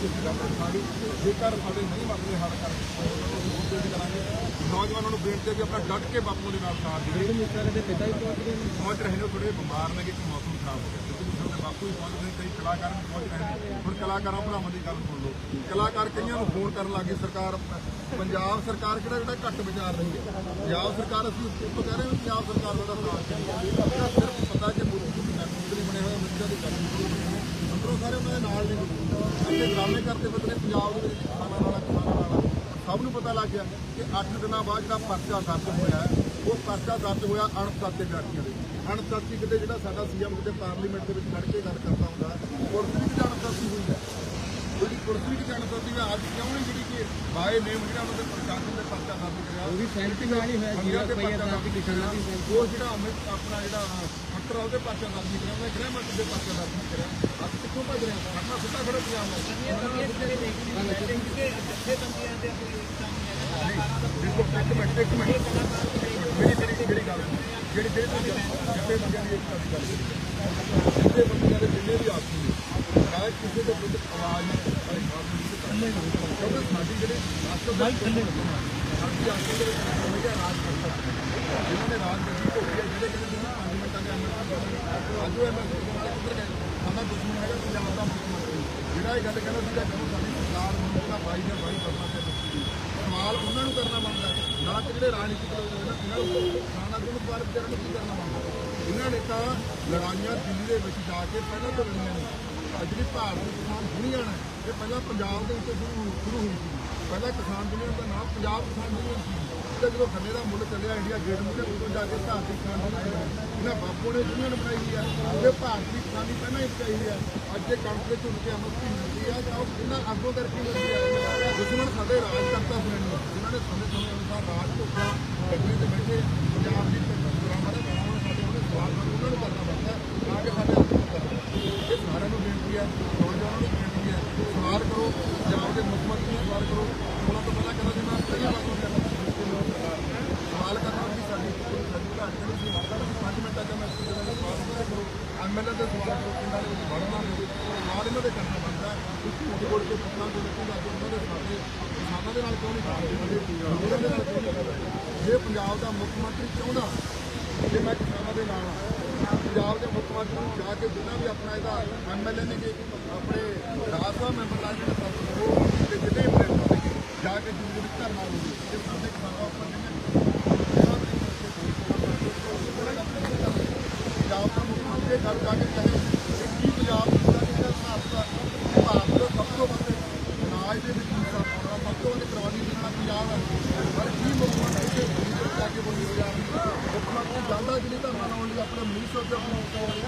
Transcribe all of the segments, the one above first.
ਜੇਕਰ ਸਾਡੇ ਨਹੀਂ ਮੰਨਦੇ ਹੱਲ ਕਰ ਹੋਰ ਤੇਜ਼ ਕਰਾਂਗੇ ਨੌਜਵਾਨਾਂ ਨੂੰ ਬੇਨਤੀ ਹੈ ਕਿ ਆਪਣਾ ਡਟ ਕੇ ਬਾਪੂ ਦੇ ਨਾਲ ਸਾਥ ਦਿਓ ਜਿਹੜੇ ਮਿਸਟਰ ਦੇ ਪਿਤਾ ਹੀ ਪਹੁੰਚ ਗਏ ਨੇ। ਪਹੁੰਚ ਰਹੇ ਨੇ ਥੋੜੇ ਬਿਮਾਰ ਨੇ ਕਿ ਮੌਸਮ ਖਰਾਬ ਹੋ ਗਿਆ। ਸਾਡੇ ਬਾਪੂ ਹੀ ਪਹੁੰਚ ਰਹੇ ਕਈ ਕਲਾਕਾਰ ਪਹੁੰਚ ਰਹੇ ਨੇ। ਹੁਣ ਕਲਾਕਾਰਾਂ ਭਰਾਵਾਂ ਦੀ ਗੱਲ ਸੁਣ ਲਓ। ਕਲਾਕਾਰ ਕਈਆਂ ਨੂੰ ਫੋਨ ਕਰਨ ਲੱਗੇ ਸਰਕਾਰ ਪੰਜਾਬ ਸਰਕਾਰ ਕਿਹੜਾ ਜਿਹੜਾ ਘੱਟ ਵਿਚਾਰ ਰਹੀ ਹੈ? ਪੰਜਾਬ ਸਰਕਾਰ ਅਸੀਂ ਉੱਤੋਂ ਕਹਿ ਰਹੇ ਹਾਂ ਪੰਜਾਬ ਸਰਕਾਰ ਦਾ ਸਾਥ ਹੈ ਸਿਰਫ ਪਤਾ ਕਿ ਜੀ ਮੰਤਰੀ ਬਣੇ ਹੋਏ ਅਮਰੀਕਾ ਦੇ ਗੱਲ ਅੰਦਰੋਂ ਸਾਰੇ, ਉਹਨਾਂ ਦੇ ਨਾਲ ਨੇ। ਅੱਗੇ ਡਰਾਮੇ ਕਰਦੇ ਬਦਲੇ ਪੰਜਾਬ ਦੇ ਵਿੱਚ ਖਾਣਾ ਵਾਲਾ ਖਾਣਾ ਵਾਲਾ ਸਭ ਨੂੰ ਪਤਾ ਲੱਗ ਗਿਆ ਕਿ 8 ਦਿਨਾਂ ਬਾਅਦ ਜਿਹੜਾ ਪਰਚਾ ਦਰਜ ਹੋਇਆ ਉਹ ਪਰਚਾ ਦਰਜ ਹੋਇਆ ਅਣਪਛਾਤੇ ਵਿਅਕਤੀਆਂ ਦੇ। ਅਣਪਛਾਤੀ ਕਿਤੇ ਜਿਹੜਾ ਸਾਡਾ ਸੀਐਮ ਕਿਤੇ ਪਾਰਲੀਮੈਂਟ ਦੇ ਵਿੱਚ ਖੜ ਕੇ ਗੱਲ ਕਰਦਾ ਹੁੰਦਾ ਔਰ ਵੀ ਕਿਤੇ ਅਣਪਛਾਤੀ ਹੋਈ ਹੈ। ਉਹਦੀ ਪੁਲਿਸ ਵੀ ਕਿਤੇ ਅਣਪਛਾਤੀ ਹੈ ਅੱਜ ਕਿਉਂ ਨਹੀਂ ਜਿਹੜੀ ਕਿ ਬਾਏ ਨੇਮ ਜਿਹੜਾ ਉਹਨਾਂ ਦੇ ਪ੍ਰਸ਼ਾਸਨ ਦੇ ਪਰਚਾ ਦਰਜ ਕਰਿਆ? ਉਹ ਵੀ ਸੈਂਟਿੰਗ ਨਾਲ ਹੀ ਹੋਇਆ ਮੰਗਿਆ ਜਿਹੜਾ ਦਰਜ ਕਿਸਾਨਾਂ ਦੀ ਉਹ ਜਿਹੜਾ ਅਮਿਤ ਆਪਣਾ ਜਿਹੜਾ ਖੱਟਰ ਉਹਦੇ ਪਰਚਾ ਦਰਜ ਕਰਿਆ ਉਹਨੇ ਗ੍ਰਹਿ ਮੰਤਰੀ ਦੇ ਪਰਚਾ ਦਰਜ ਕਰਿਆ। ਅੱਜ ਕਿੱਥੋਂ ਭੱਜ ਰਿਹਾ? ਸਾਡਾ ਸਿੱਧਾ ਖੜਾ ਪੰਜਾਬ ਨਾਲ ਦੇਖੋ ਇੱਕ ਮਿੰਟ ਇੱਕ ਮਿੰਟ। ਜਿਹੜੀ ਜਿਹੜੀ ਜਿਹੜੀ ਗੱਲ ਜਿਹੜੀ ਜਿਹੜੀ ਤੁਸੀਂ ਜਿੱਤੇ ਬੰਦਿਆਂ ਦੀ ਜਿੰਨੇ ਵੀ ਆਸੀ ਨੇ ਰਾਜ ਕਿਸੇ ਦੇ ਵਿਰੁੱਧ ਆਵਾਜ਼ ਨਹੀਂ ਸਾਡੀ ਕਿਉਂਕਿ ਸਾਡੀ ਜਿਹੜੇ ਰਾਸ਼ਟਰ ਦਾ ਥੱਲੇ ਸਾਡੀ ਆਸੀ ਦੇ ਵਿੱਚ ਹਮੇਸ਼ਾ ਰਾਜ ਕਰਦਾ ਜਿਨ੍ਹਾਂ ਨੇ ਰਾਜ ਗੱਦੀ ਭੋਗੀ ਹੈ ਜਿਹੜੇ ਕਹਿੰਦੇ ਤੁਸੀਂ ਪੰਜ ਮਿੰਟਾਂ ਦੇ ਅੰਦਰ ਅੱਜ ਉਹ ਐਮਐਲਏ ਕੋਲ ਕਿੱਧਰ ਗਏ ਸਾਡਾ ਦੁਸ਼ਮਣ ਹੈਗਾ ਪੰਜਾਬ ਦਾ ਮੁੱਖ ਮੰਤਰੀ ਜਿਹੜਾ ਇਹ ਗੱਲ ਕਹਿੰਦਾ ਸੀਗਾ ਜਦੋਂ ਸਾਡੀ ਸਰਕਾਰ ਨੂੰ ਉਹਦਾ ਬਾਈ ਜਾਂ ਬਾਈ ਕਰਨਾ ਤੇ ਸਵਾਲ ਉਹਨਾਂ ਨੂੰ ਕਰਨਾ ਬਣਦਾ ਨਾ ਕਿ ਜਿਹੜੇ ਰਾਜਨੀਤਿਕ ਲੋਕ ਨੇ ਇਹਨਾਂ ਨੂੰ ਖਾਣਾ ਨੂੰ ਬਾਹਰ ਵਿਚਾਰਨ ਨੂੰ ਕੀ ਕਰਨਾ ਬਣਦਾ ਇਹਨਾਂ ਨੇ ਤਾਂ ਲੜਾਈਆਂ ਦਿੱਲੀ ਦੇ ਵਿੱਚ ਜਾ ਕੇ ਪਹਿਲਾਂ ਤੋਂ ਲੜੀਆਂ ਨੇ ਜਿਹੜੀ ਭਾਰਤ ਦੀ ਕਿਸਾਨ ਯੂਨੀਅਨ ਹੈ, ਇਹ ਪਹਿਲਾਂ ਪੰਜਾਬ ਦੇ ਵਿੱਚ ਸ਼ੁਰੂ ਹੋਈ- ਸ਼ੁਰੂ ਹੋਈ ਸੀ। ਪਹਿਲਾਂ ਕਿਸਾਨ ਯੂਨੀਅਨ ਦਾ ਨਾਮ ਪੰਜਾਬ ਕਿਸਾਨ ਯੂਨੀਅਨ ਸੀ। ਤੇ ਜਦੋਂ ਖੰਨੇ ਦਾ ਮੁੱਲ ਚੱਲਿਆ, ਇੰਡੀਆ ਗੇਟ ਮੁੱਲ ਉਦੋਂ ਜਾ ਕੇ ਭਾਰਤੀ ਕਿਸਾਨ ਦੁਨੀਆ ਇਹਨਾਂ ਬਾਪੂ ਨੇ ਯੂਨੀਅਨ ਬਣਾਈ ਹੈ? ਇਹ ਭਾਰਤੀ ਕਿਸਾਨੀ ਪਹਿਲਾਂ ਹੀ ਬਚਾਈ ਹੈ। ਅੱਜ ਇਹ ਕਣਕ ਦੇ ਝੁੱਲ ਕੇ ਅਮਰ ਅਮਰਤੀ ਮਿਲਦੀ ਹੈ, ਤਾਂ ਉਹ ਇਹਨਾਂ ਅੱਗੋਂ ਕਰਕੇ ਮਿਲਦੀ ਹੈ। ਦੁਸ਼ਮਣ ਸਾਡੇ ਰਾਜਕਰਤਾ ਕਰਤਾ ਹੋਏ ਨੇ ਜਿਨ੍ਹਾਂ ਨੇ ਸਮੇਂ ਸਮੇਂ ਅਨੁਸਾਰ ਰਾਜ ਭੋਗਿਆ ਗੱਡੀ ਤੇ ਬੈਠੇ, ਪੰਜਾਬ ਦੀ ਪ੍ਰੋਗਰਾਮਾਂ ਦਾ ਬਣਾਉਣ ਸਾਡੇ ਉਹਨੇ ਸਵਾਲ ਉਹਨਾਂ ਨੂੰ ਕਰਨਾ ਪੈਂਦਾ ਤਾਂ ਕਿ ਸਾਡੇ ਇਹ ਸਾਰਿਆਂ ਨੂੰ ਬੇਨਤੀ ਹੈ, ਨੌਜਵਾਨਾਂ ਨੂੰ ਬੇਨਤੀ ਹੈ ਸਵਾਲ ਕਰੋ, ਪੰਜਾਬ ਦੇ ਮੁੱਖ ਮੰਤਰੀ ਨੂੰ ਸਵਾਲ ਕਰੋ। ਉਹਨਾਂ ਤੋਂ ਪਹਿਲਾਂ ਕਹਿੰਦਾ ਸੀ ਮੈਂ ਪਹਿਲਾਂ ਵਾਰ ਸਵਾਲ ਕਰਨਾ ਸੀ ਸਾਡੀ ਸਾਡੀ ਘਰ ਨਹੀਂ ਸੀ। ਮਾਰਦਾ ਸੀ 5 ਮਿੰਟਾਂ ਚ ਮੈਂ ਕਿਸੇ ਦਾ ਸਵਾਲ ਕਰੋ। ਐਮਐਲਏ ਦੇ ਸਵਾਲ ਕਰੋ, ਪਿੰਡਾਂ ਦੇ ਵਿੱਚ ਵੜਨਾ ਨਹੀਂ ਸਵਾਲ ਇਹਨਾਂ ਦੇ ਕਰਨਾ ਬਣਦਾ ਤੁਸੀਂ ਝੂਠ ਬੋਲ ਕੇ ਪੁੱਛਾਂ ਦੇ ਵਿੱਚ ਜਾ ਕੇ ਉਹਨਾਂ ਦੇ ਸਾਡੇ ਕਿਸਾਨਾਂ ਦੇ ਨਾਲ ਕਿਉਂ ਨਹੀਂ ਕਰਦੇ? ਉਹਨਾਂ ਦੇ ਨਾਲ ਕਿਉਂ ਨਹੀਂ ਜੇ ਪੰਜਾਬ ਦਾ ਮੁੱਖ ਮੰਤਰੀ ਚਾਹੁੰਦਾ, ਜੇ ਮੈਂ ਕਿਸਾਨਾਂ ਦੇ ਨਾਲ ਪੰਜਾਬ ਦੇ ਮੁੱਖ ਮੰਤਰੀ ਨੂੰ ਜਾ ਕੇ ਜਿੰਨਾ ਵੀ ਆਪਣਾ ਇਹਦਾ ਐਮਐਲਏ ਨੇ ਕਿ ਆਪਣੇ ਰਾਜ ਸਭਾ ਮੈਂਬਰ ਦਾ ਜਿਹੜਾ ਸਭ ਉਹ ਤੇ ਜਿੰਨੇ ਵੀ ਨੇ ਜਾ ਕੇ ਦਿੱਲੀ ਦੇ ਵਿੱਚ ਧਰਨਾ ਇਸ ਤੇ ਸਾਡੇ ਕਿਸਾਨਾਂ ਉੱਪਰ ਪੰਜਾਬ ਦਾ ਮੁੱਖ ਮੰਤਰੀ ਗੱਲ ਜਾ ਕੇ ਕਹੇ ਕਿ ਪੰਜਾਬ ਦਾ ਜਿਹੜਾ ਭਾਰਤ ਦਾ ਸਭ ਤੋਂ ਵੱਧ ਅਨਾਜ ਦੇ ਵਿੱਚ ਹਿੱਸਾ ਪਾਉਣਾ ਸਭ ਤੋਂ ਵੱਧ ਪ੍ਰਵਾਦੀ ਦੇਣਾ ਪੰਜਾਬ ਹੈ ਪਰ ਕੀ ਮੁੱਖ ਮੰਤਰੀ ਦੇ ਦਿੱਲੀ ਦੇ ਵਿੱਚ ਜਾ ਕੇ ਬੋਲੀ ਜਾ ਰਹੀ ਹੈ ਮੁੱਖ ਮੰਤਰੀ ਜਾਂਦਾ ਕਿ ਨਹੀਂ ਧਰਨਾ ਲਾਉਣ ਲਈ ਆਪਣੇ ਮਨੀਸ਼ ਸੋਚ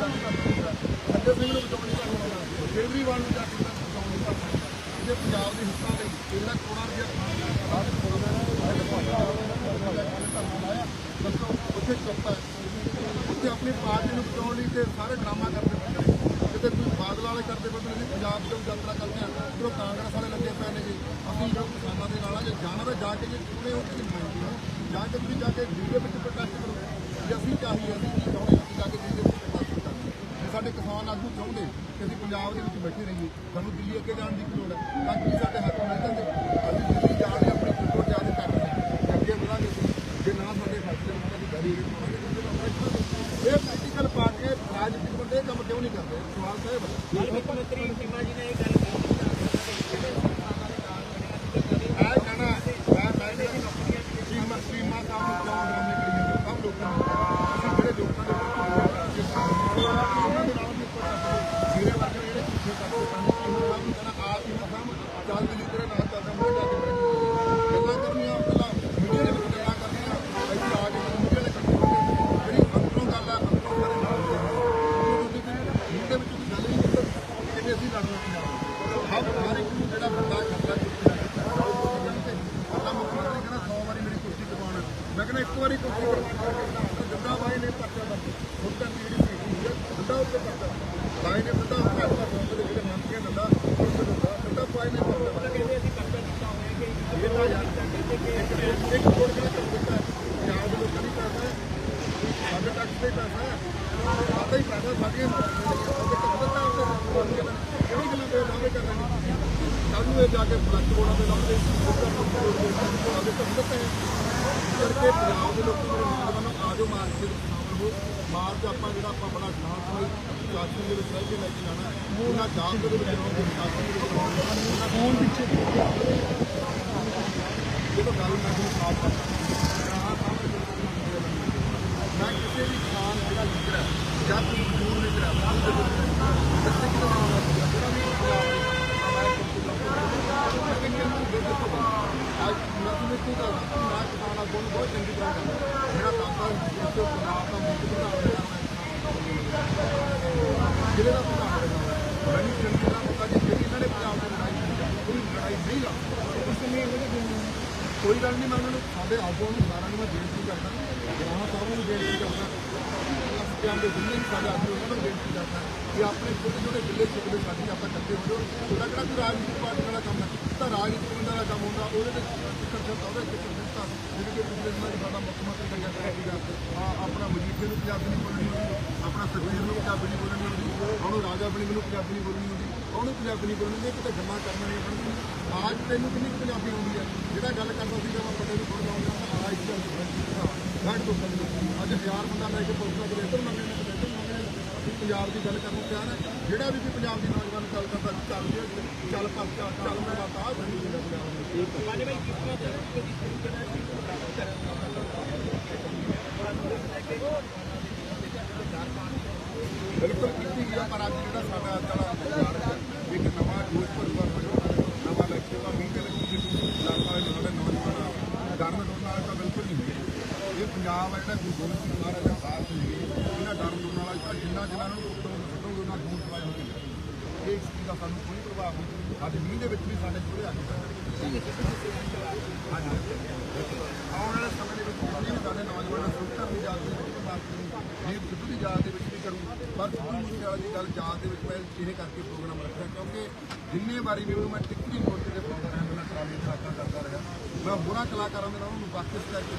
ਆਪਣੇ ਸਿੰਘ ਨੂੰ ਬਚਾਉਣ ਲਈ ਕੇਜਰੀਵਾਲ ਨੂੰ ਜਾ ਕੇ ਬਚਾਉਣ ਲਈ ਕਰਦਾ ਜੇ ਪੰਜਾਬ ਦੇ ਹਿੱਤਾਂ ਲਈ ਜਿਹੜਾ ਕਰੋੜਾਂ ਰੁਪਏ ਬਾਅਦ ਕਰੋੜਾਂ ਦੱਸੋ ਉੱਥੇ ਚੁੱਪ ਹੈ ਉੱਥੇ ਆਪਣੀ ਪਾਰਟੀ ਨੂੰ ਬਚਾਉਣ ਲਈ ਤੇ ਸਾਰੇ ਡਰਾਮਾ ਕਰਦੇ ਪਏ ਨੇ ਕਿਤੇ ਕੋਈ ਬਾਦਲ ਵਾਲੇ ਕਰਦੇ ਪਏ ਨੇ ਪੰਜਾਬ ਤੋਂ ਯਾਤਰਾ ਕਰਦੇ ਆ ਉਧਰੋਂ ਕਾਂਗਰਸ ਵਾਲੇ ਲੱਗੇ ਪਏ ਨੇ ਜੀ ਅਸੀਂ ਜੋ ਕਿਸਾਨਾਂ ਦੇ ਨਾਲ ਆ ਜੇ ਜਾਣਾ ਤਾਂ ਜਾ ਕੇ ਜੇ ਚੁਣੇ ਹੋ ਤੁਸੀਂ ਨੁਮਾਇੰਦੇ ਹੋ ਜਾ ਕੇ ਤੁਸੀਂ ਜਾ ਕੇ ਵੀਡੀਓ ਵਿੱਚ ਪ੍ਰਕਾਸ਼ ਕਰੋ ਜੇ ਅਸੀਂ ਚਾਹੀਏ ਅਸੀਂ ਕੀ ਚਾਹੁੰਦੇ ਅਸੀਂ ਜਾ ਕੇ ਦਿੱਲੀ ਦੇ ਵਿੱਚ ਪ੍ਰਕਾਸ਼ ਕਰਾਂਗੇ ਜੇ ਸਾਡੇ ਕਿਸਾਨ ਆਗੂ ਚਾਹੁੰਦੇ ਕਿ ਅਸੀਂ ਪੰਜਾਬ ਦੇ ਵਿੱਚ ਬੈਠੇ ਰਹੀਏ। ਸਾਨੂੰ ਦਿੱਲੀ ਅੱਗੇ ਜਾਣ ਦੀ ਕੀ ਲੋੜ ਹੈ? ਤਾਂ ਕਿ ਸਾਡੇ ਹੱਕ ਮਿਲ ਜਾਂਦੇ ਅਸੀਂ ਦਿੱਲੀ ਜਾ ਕੇ ਆਪਣੀ ਰਿਪੋਰਟ ਜਾ ਕੇ ਕਰ ਰਹੇ ਅੱਗੇ ਵਧਾਂਗੇ ਅਸੀਂ। ਜੇ ਨਾ ਸਾਡੇ ਫੈਸਲੇ ਉਹਨਾਂ ਦੀ ਗਾੜੀ ਰੇਟ ਹੋਣਗੇ ਇਹ ਪੋਲੀਟੀਕਲ ਪਾਰਟੀਆਂ ਰਾਜਨੀਤਿਕ ਬੰਦੇ ਇਹ ਕੰਮ ਕਿਉਂ ਨਹੀਂ ਕਰਦੇ ਸਵਾਲ ਤਾਂ ਇਹ ਬਣਾ ਮੁੱਖ ਮੰਤਰੀ ਸੀਮਾ ਜੀ ਨੇ ਇਹ ਗੱਲ ਕੀਤੀ ਮੈਂ ਕਹਿਣਾ ਮੈਂ ਮੈਂ ਸੀਮਾ ਸੀਮਾ ਸਾਹਿਬ ਨੂੰ ਕਿਉਂ ਡਰਾਮੇ ਕਰੀ ਜਾਂਦੇ ਸਭ ਲੋਕਾਂ ਨੂੰ ਅਸੀਂ ਜਿਹੜੇ ਲੋਕਾਂ ਦੇ ਉਹਨਾਂ ਦੇ ਨਾਲ ਵੀ ਜਿਹੜੇ ਵਰਗੇ ਜਿਹੜੇ ਪਿੱਛੇ ਕਰਦੇ ਪਏ ਨੇ ਉਹਨਾਂ ਨੂੰ ਕਹਿਣਾ ਆ ਸੀਮਾ ਸਾਹਿਬ ਚੱਲ ਦਿੱਲੀ ਤੇਰੇ ਨਾਲ ਚੱਲਦਾ ਮੈਂ ਜਾ ਕੇ ਬੈਠੀ ਗੱਲਾਂ ਕਰਨੀਆਂ ਪਹਿਲਾਂ ਮੀਡੀਆ ਦੇ ਵਿੱਚ ਗੱਲਾਂ ਕਰਨੀਆਂ ਇੱਥੇ ਆ ਕੇ ਮੀਡੀਆ ਦੇ ਕੱਟੇ ਜਿਹੜੀ ਅੰਦਰੋਂ ਗੱਲ ਆ ਅੰਦਰੋਂ ਸਾਰੇ ਨਾਲ ਮੀਡੀਆ ਵਿੱਚ ਕੋਈ ਗੱਲ ਨਹੀਂ ਕਰਦੀ ਕਿਵੇਂ ਅਸੀਂ ਲੜਨਾ ਪੰਜਾਬ ਹਰ ਹਰ ਇੱਕ ਨੂੰ ਜਿਹੜਾ ਬੰਦਾ ਕਰਦਾ ਅੱਲਾ ਮੁੱਖ ਮੰਤਰੀ ਕਹਿੰਦਾ 100 ਵਾਰੀ ਮੇਰੀ ਕੁਰਸੀ ਦਬਾਉਣ ਮੈਂ ਕਹਿੰਦਾ ਇੱਕ ਵਾਰੀ ਕਰਕੇ ਜਿੰਦਾ ਬਾਈ ਨੇ ਪਰਚਾ ਦਾ ਹੁਣ ਤੱਕ ਜਿਹੜੀ ਸੀਟੀ ਹੈ ਜਿੰਦਾ ਉੱਤੇ ਪਰਚਾ ਬਾਈ ਨੇ ਬੰਦਾ ਫੈਸਲਾ ਕਰਨ ਦੇ ਜਿਹੜੇ ਮੰਤਰੀਆਂ ਦੰਦਾ ਉਸ ਦੰਦਾ ਜਿੰਦਾ ਬਾਈ ਨੇ ਪਰਚਾ ਕਹਿੰਦੇ ਅਸੀਂ ਪਰਚਾ ਦਿੱਤਾ ਹੋਇਆ ਕਿ ਇਹ ਤਾਂ ਯਾਰ ਇੱਕ ਇੱਕ ਕੋੜ ਕਿਹੜਾ ਕਰ ਦਿੱਤਾ ਪੰਜਾਬ ਦੇ ਲੋਕਾਂ ਦੀ ਪੈਸਾ ਹੈ ਸਾਡੇ ਟੈਕਸ ਦੇ ਪੈਸਾ ਹੈ ਸਾਡਾ ਹੀ ਪੈਸਾ ਸਾਡੀਆਂ ਤੱਕ ਦਿੱਤਾ ਉਹਦੇ ਕਿਹੜੀ ਗੱਲਾਂ ਤੇ ਦਾਅਵੇ ਕਰ ਰਹੇ ਨੇ ਕੱਲ ਨੂੰ ਇਹ ਜਾ ਕੇ ਫਲੱਕ ਬੋਣਾ ਤੇ ਲਾਉਂਦੇ ਉਹਦੇ ਤੋਂ ਦਿੱਤੇ ਕਰਕੇ ਪੰਜਾਬ ਦੇ ਲੋਕਾਂ ਨੂੰ ਨੌਜਵਾਨਾਂ ਆਜੋ ਮਾਰਚ ਦੇ ਵਿੱਚ ਸ਼ਾਮਲ ਹੋ। ਮਾਰਚ ਆਪਾਂ ਜਿਹੜਾ ਆਪਾਂ ਬੜਾ ਸ਼ਾਂਤਮਈ ਸ਼ਾਸਨ ਦੇ ਵਿੱਚ ਰਹਿ ਕੇ ਲੈ ਕੇ ਜਾਣਾ ਉਹਨਾਂ ਜਾਮ ਦੇ ਵਿੱਚ ਰਹੋਗੇ ਸ਼ਾਸਨ ਦੇ ਵਿੱਚ ਉਹਨਾਂ ਕੌਣ ਪਿੱਛੇ? ਜਦੋਂ ਗੱਲ ਮੈਂ ਤੁਹਾਨੂੰ ਸਾਫ਼ ਕਰ ਮੈਂ ਕਿਸੇ ਵੀ ਕਿਸਾਨ ਜਿਹੜਾ ਲੀਡਰ ਹੈ ਜਾਂ ਕੋਈ ਮਜ਼ਦੂਰ ਲੀਡਰ ਹੈ ਉਹਨਾਂ ਦੇ ਵਿੱਚ ਜਿੱਥੇ ਕਿਤੇ ਨਾ ਹੋਣਾ ਚਾਹੀਦਾ ਜਿਹੜਾ ਵੀ ਪੰਜਾਬ ਦੇ ਮੈਂ ਲੇਕਿਨ ਇਹਨੂੰ ਦੇਖੋ ਅੱਜ ਮੈਂ ਤੁਹਾਨੂੰ ਇੱਕ ਗੱਲ ਦੱਸਾਂ ਮੈਂ ਕਿਸਾਨ ਆ ਕੋਲ ਬਹੁਤ ਚੰਗੀ ਤਰ੍ਹਾਂ ਜਾਣਦਾ ਮੇਰਾ ਦਾਦਾ ਇਸ ਪੰਜਾਬ ਦਾ ਮੁੱਖ ਪ੍ਰਧਾਨ ਰਿਹਾ ਮੈਂ ਜ਼ਿਲ੍ਹੇ ਦਾ ਪ੍ਰਧਾਨ ਰਿਹਾ ਮੈਨੂੰ ਚੰਗੀ ਤਰ੍ਹਾਂ ਪਤਾ ਜੀ ਜਿਹੜੀ ਇਹਨਾਂ ਨੇ ਪੰਜਾਬ ਦੀ ਲੜਾਈ ਲੜੀ, ਕੋਈ ਲੜਾਈ ਨਹੀਂ ਲੜੀ ਉਸ ਕੋਈ ਗੱਲ ਨਹੀਂ ਮੈਂ ਉਹਨਾਂ ਨੂੰ ਸਾਡੇ ਆਗੂਆਂ ਨੂੰ ਸਾਰਿਆਂ ਨੂੰ ਮੈਂ ਬੇਨਤੀ ਕਰਦਾ। ਗ੍ਰਾਹਾਂ ਸਾਹਿਬ ਨੂੰ ਬੇਨਤੀ ਕਰਦਾ। ਅਸਤਿਆਂ ਦੇ ਜਿੰਨੇ ਵੀ ਸਾਡੇ ਆਗੂ ਉਹਨਾਂ ਨੂੰ ਬੇਨਤੀ ਕਰਦਾ ਕਿ ਆਪਣੇ ਛੋਟੇ ਛੋਟੇ ਬਿੱਲੇ ਛੋਟੇ ਸਾਡੀ ਆਪਾਂ ਇਕੱਠੇ ਹੋ ਜਾਓ। ਉਹਦਾ ਕਿਹੜਾ ਕੋਈ ਰਾਜਨੀਤਿਕ ਪਾਰਟੀ ਵਾਲਾ ਕੰਮ ਹੈ? ਤਾਂ ਰਾਜਨੀਤਿਕ ਬੰਦਾ ਦਾ ਕੰਮ ਹੁੰਦਾ ਉਹਦੇ ਵਿੱਚ ਸਿੱਖਰ ਉਹਦੇ ਵਿੱਚ ਸਿੱਖਰ ਜਿਹੜੀ ਕਿ ਪਿਛਲੇ ਦਿਨਾਂ 'ਚ ਸਾਡਾ ਮੁੱਖ ਮੰਤਰੀ ਕਰਿਆ ਸੀਗਾ। ਆਪਣਾ ਮਜੀਠੇ ਨੂੰ ਪੰਜਾਬੀ ਨਹੀਂ ਬੋਲਣੀ ਆਪਣਾ ਸੁਖਬੀਰ ਨੂੰ ਪੰਜਾਬੀ ਨਹੀਂ ਬੋਲਣੀ ਆਉਂਦੀ ਉਹਨੂੰ ਰਾਜਾ ਬਣੀ ਨੂੰ ਪੰਜਾਬੀ ਨਹੀਂ ਬੋਲਣੀ ਆਉਂਦੀ ਉਹਨੂੰ ਪੰਜਾਬੀ ਨਹੀਂ ਬੋਲਣੀ ਆਉਂਦੀ ਕਿਤੇ ਗੱਲਾਂ ਕਰਨੀਆਂ ਨਹੀਂ ਬਣਦੀਆਂ ਆਜ ਤੈਨੂੰ ਕਿੰਨੀ ਕੁ ਪੰਜਾਬੀ ਆਉਂਦੀ ਹੈ? ਜਿਹੜਾ ਗੱਲ ਕਰਦਾ ਸੀਗਾ ਮੈਂ ਪਤਾ ਨਹੀਂ ਥੋੜਾ ਜਾਉਂਦਾ ਆਜ ਚੱਲ ਘੱਟ ਤੋਂ ਘੱਟ ਅੱਜ ਹਜ਼ਾਰ ਬੰਦਾ ਲੈ ਕੇ ਪੁੱਛਦਾ ਕਿ ਇੱਧਰ ਮੰਗੇ ਨੇ ਇੱਧਰ ਮੰਗੇ ਨੇ। ਪੰਜਾਬ ਦੀ ਗੱਲ ਕਰਨ ਨੂੰ ਤਿਆਰ ਹੈ। ਜਿਹੜਾ ਵੀ ਪੰਜਾਬ ਦੀ ਨੌਜਵਾਨ ਗੱਲ ਕਰਦਾ ਚੱਲ ਜੇ ਚੱਲ ਪਾ ਚੱਲ ਚੱਲ ਮੇਰਾ ਤਾਂ ਆਹ ਨਹੀਂ ਪੰਜਾਬ ਦੇ ਕਿਸ ਤਰ੍ਹਾਂ ਚੱਲ ਰਹੀ ਹੈ ਇਸ ਤਰੀਕੇ ਨਾਲ ਕੀ ਪ੍ਰਾਪਤ ਕਰਨ ਬਿਲਕੁਲ ਕੀਤੀ ਗਿਆ ਪਰ ਅੱਜ ਜਿਹੜਾ ਸਾਡਾ ਅੱਜ ਵਾਲਾ ਬਾਜ਼ਾਰ ਹੈ, ਇੱਕ ਨਵਾਂ ਜੋਸ਼ ਭਰੂਗਾ ਹੋਇਆ ਨਵਾਂ ਲੈਕਚਰ ਦਾ ਮੀਂਹ ਤੇ ਲੱਗੀ ਜਿੱਥੇ ਇਲਾਕਾ ਵਿੱਚ ਸਾਡੇ ਨੌਜਵਾਨ ਡਰਨ ਡਰਨ ਵਾਲਾ ਤਾਂ ਬਿਲਕੁਲ ਨਹੀਂ ਹੈ ਇਹ ਪੰਜਾਬ ਹੈ ਜਿਹੜਾ ਗੁਰੂ ਗੋਬਿੰਦ ਸਿੰਘ ਮਹਾਰਾਜ ਦਾ ਸਾਥ ਨਹੀਂ ਇਹਨਾਂ ਡਰਨ ਡਰਨ ਵਾਲਾ ਤਾਂ ਜਿੰਨਾ ਜਿਨ੍ਹਾਂ ਨੂੰ ਉੱਤੋਂ ਕੱਢੋਗੇ ਉਹਨਾਂ ਦੂਰ ਸਵਾਈ ਹੋ ਕੇ ਇਹ ਇਸ ਚੀਜ਼ ਦਾ ਸਾਨੂੰ ਕੋਈ ਪ੍ਰਭਾਵ ਨਹੀਂ ਅੱਜ ਮੀਂਹ ਦੇ ਵਿੱਚ ਵੀ ਸਾਡੇ ਕੋਲੇ ਆ ਕੇ ਆਉਣ ਵਾਲੇ ਸਮੇਂ ਦੇ ਵਿੱਚ ਜਿੰਨੇ ਵੀ ਸਾਡੇ ਨੌਜਵਾਨ ਸੁਲਤਾਨ ਦੀ ਯਾਦ ਦੇ ਬਾਤ ਕਰੂ ਇਹ ਦੀ ਯਾਦ ਦੇ ਵਿੱਚ ਵੀ ਕਰੂ ਪਰ ਸਿੱਧੂ ਮੂਸੇਵਾਲਾ ਗੱਲ ਯਾਦ ਦੇ ਵਿੱਚ ਮੈਂ ਇਹਨੇ ਕਰਕੇ ਪ੍ਰੋਗਰਾਮ ਰੱਖਿਆ, ਕਿਉਂਕਿ ਜਿੰਨੇ ਵਾਰੀ ਵੀ ਮੈਂ ਟਿੱਕਰੀ ਮੋਰਚੇ ਦੇ ਪ੍ਰੋਗਰਾਮ ਨਾਲ ਕਰਾਲੀ ਦਾ ਸਾਥਾ ਕਰਦਾ ਰਿਹਾ, ਮੈਂ ਹੋਰਾਂ ਕਲਾਕਾਰਾਂ ਦੇ ਨਾਲ ਉਹਨੂੰ ਵਾਕਿਫ ਕਰਕੇ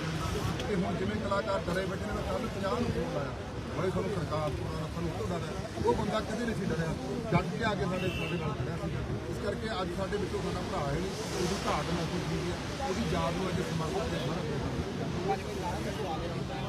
ਤੇ ਹੁਣ ਜਿਵੇਂ ਕਲਾਕਾਰ ਡਰੇ ਬੈਠੇ ਨੇ, ਮੈਂ ਕੱਲ 50 ਨੂੰ ਫੋਨ ਲਾਇਆ, ਬੜੇ ਸਾਨੂੰ ਸਰਕਾਰ ਤੋਂ ਰੱਖਣ ਨੂੰ ਡਰ ਉਹ ਬੰਦਾ ਕਦੇ ਨਹੀਂ ਸੀ ਡਰਿਆ, ਜੱਟ ਕੇ ਆ ਕੇ ਸਾਡੇ ਸਾਡੇ ਨਾਲ ਖੜਿਆ ਸੀ ਇਸ ਕਰਕੇ ਅੱਜ ਸਾਡੇ ਵਿੱਚੋਂ ਸਾਡਾ ਭਰਾ ਹੈ ਨਹੀਂ, ਉਹਦੀ ਘਾਟ ਮਹਿਸੂਸ ਹੁੰਦੀ ਹੈ, ਉਹਦੀ ਯਾਦ ਨੂੰ ਅੱਜ ਸਮਰਪਿਤ ਹੈ। ਸਾਰਾ ਪ੍ਰੋਗਰਾਮ ਕਰਨਾ